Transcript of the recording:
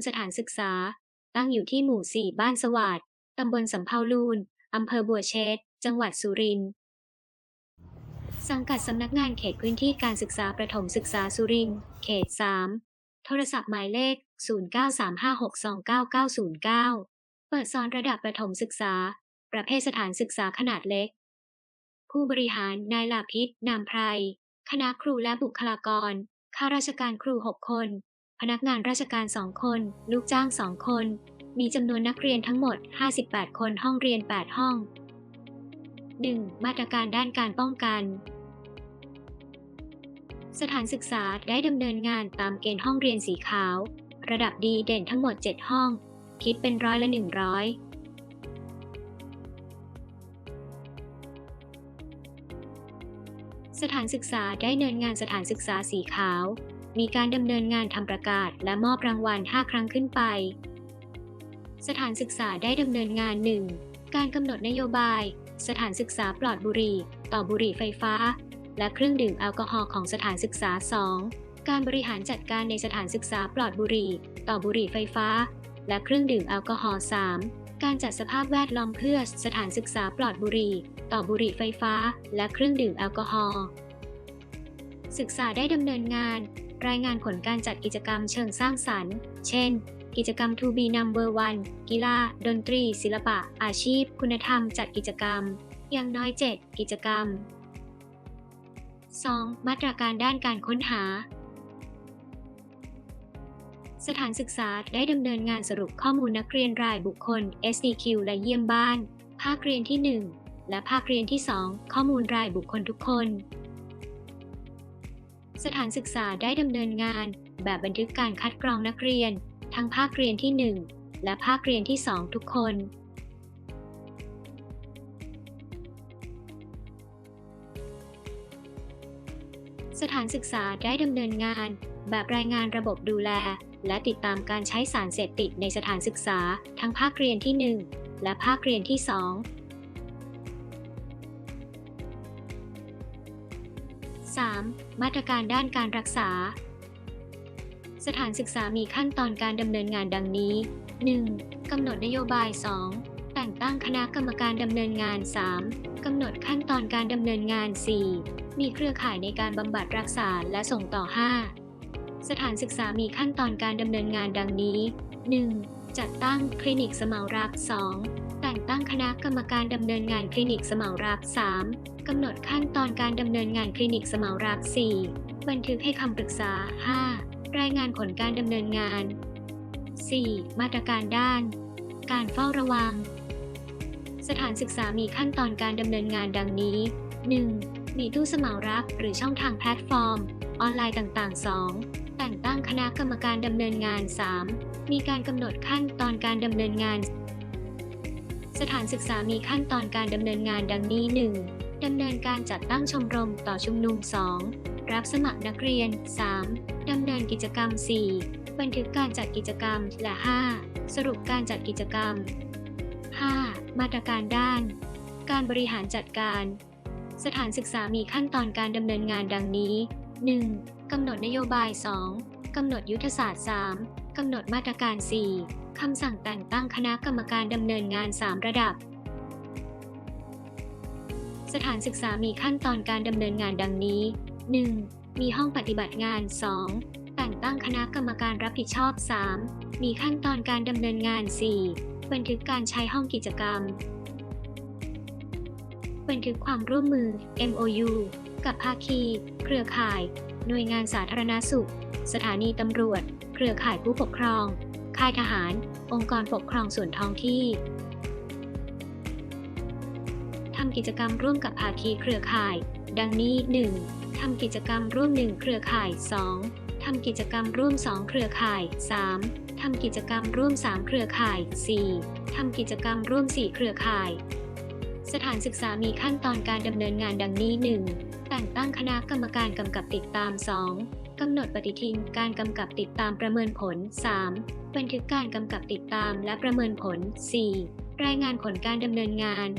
ลสถานศึกษา ตั้งอยู่ที่หมู่ 4 บ้านสวัสดตำบลสำเภาลูนอำเภอบัวเชษจังหวัดสุรินทร์ สังกัดสำนักงานเขตพื้นที่การศึกษาประถมศึกษาสุรินทร์ เขต 3 โทรศัพท์หมายเลข 0935629909 เปิดสอนระดับประถมศึกษา ประเภทสถานศึกษาขนาดเล็ก ผู้บริหาร นายลาพิษนามไพร คณะครูและบุคลากร ข้าราชการครู 6 คน พนักงานราชการ2คน ลูกจ้าง2คน มีจำนวนนักเรียนทั้งหมด 58 คนห้องเรียน 8 ห้อง 1. มาตรการด้านการป้องกัน สถานศึกษาได้ดำเนินงานตามเกณฑ์ห้องเรียนสีขาว ระดับดีเด่นทั้งหมด 7 ห้อง คิดเป็นร้อยละ 100สถานศึกษาได้เนินงานสถานศึกษาสีขาว มีการดำเนินงานทำประกาศ และมอบรางวัล 5 ครั้งขึ้นไป สถานศึกษาได้ดำเนินงาน 1. การกำหนดนโยบาย สถานศึกษาปลอดบุหรี่ ต่อบุหรี่ไฟฟ้า และเครื่องดื่มแอลกอฮอล์ของสถานศึกษา 2. การบริหารจัดการในสถานศึกษาปลอดบุหรี่ ต่อบุหรี่ไฟฟ้า และเครื่องดื่มแอลกอฮอล์ 3. การจัดสภาพแวดล้อมเพื่อสถานศึกษาปลอดบุหรี่ ต่อบุหรี่ไฟฟ้า และเครื่องดื่มแอลกอฮอล์ศึกษาได้ดำเนินงาน รายงานผลการจัดกิจกรรมเชิงสร้างสรรค์ เช่น กิจกรรม To be number one กีฬา ดนตรี ศิลปะ อาชีพ คุณธรรม จัดกิจกรรม อย่างน้อย 7 กิจกรรม 2. มาตรการด้านการค้นหา สถานศึกษาได้ดำเนินงานสรุปข้อมูลนักเรียนรายบุคคล SDQ และเยี่ยมบ้าน ภาคเรียนที่ 1 และภาคเรียนที่ 2 ข้อมูลรายบุคคลทุกคน สถานศึกษาได้ดำเนินงาน แบบบันทึกการคัดกรองนักเรียน ทั้งภาคเรียนที่ 1 และภาคเรียนที่ 2 ทุกคนสถานศึกษาได้ดำเนินงาน แบบรายงานระบบดูแล และติดตามการใช้สารเสพติดในสถานศึกษา ทั้งภาคเรียนที่ 1 และภาคเรียนที่ 2 3. มาตรการด้านการรักษา สถานศึกษามีขั้นตอนการดำเนินงานดังนี้ 1. กำหนดนโยบาย 2. แต่งตั้งคณะกรรมการดำเนินงาน 3. กำหนดขั้นตอนการดำเนินงาน 4. มีเครือข่ายในการบำบัดรักษาและส่งต่อ 5. สถานศึกษามีขั้นตอนการดำเนินงานดังนี้ 1. จัดตั้งคลินิกสมารัก 2. แต่งตั้งคณะกรรมการดำเนินงานคลินิกสมารัก 3. กำหนดขั้นตอนการดำเนินงานคลินิกสมารัก 4. บันทึกให้คำปรึกษา 5. รายงานผลการดำเนินงาน 4. มาตรการด้าน การเฝ้าระวัง สถานศึกษามีขั้นตอนการดำเนินงานดังนี้ 1. มีตู้สมารักหรือช่องทางแพลตฟอร์ม ออนไลน์ต่างๆ 2. แต่งตั้งคณะกรรมการดำเนินงาน 3. มีการกำหนดขั้นตอนการดำเนินงาน สถานศึกษามีขั้นตอนการดำเนินงานดังนี้ 1. ดำเนินการจัดตั้งชมรมต่อชุมนุม 2. รับสมัครนักเรียน 3. ดำเนินกิจกรรม 4. บันทึกการจัดกิจกรรม และ 5. สรุปการจัดกิจกรรม 5. มาตรการด้าน การบริหารจัดการ สถานศึกษามีขั้นตอนการดำเนินงานดังนี้ 1. กำหนดนโยบาย 2. กำหนดยุทธศาสตร์ 3. กำหนดมาตรการ 4. คำสั่งแต่งตั้งคณะกรรมการดำเนินงาน 3 ระดับ สถานศึกษามีขั้นตอนการดำเนินงานดังนี้ 1. มีห้องปฏิบัติงาน 2. แต่งตั้งคณะกรรมการรับผิดชอบ 3. มีขั้นตอนการดำเนินงาน 4. บันทึกการใช้ห้องกิจกรรม บันทึกความร่วมมือ MOU กับภาคี เครือข่าย หน่วยงานสาธารณสุข สถานีตำรวจ เครือข่ายผู้ปกครอง ค่ายทหาร องค์กรปกครองส่วนท้องที่ ทำกิจกรรมร่วมกับภาคีเครือข่าย ดังนี้ 1. ทำกิจกรรมร่วม 1 เครือข่าย 2. ทำกิจกรรมร่วม 2 เครือข่าย 3. ทำกิจกรรมร่วม 3 เครือข่าย 4. ทำกิจกรรมร่วม 4 เครือข่าย สถานศึกษามีขั้นตอนการดำเนินงานดังนี้ 1. แต่งตั้งคณะกรรมการกำกับติดตาม 2. กำหนดปฏิทินการกำกับติดตามประเมินผล 3. บันทึกการกำกับติดตามและประเมินผล 4. รายงานผลการดำเนินงาน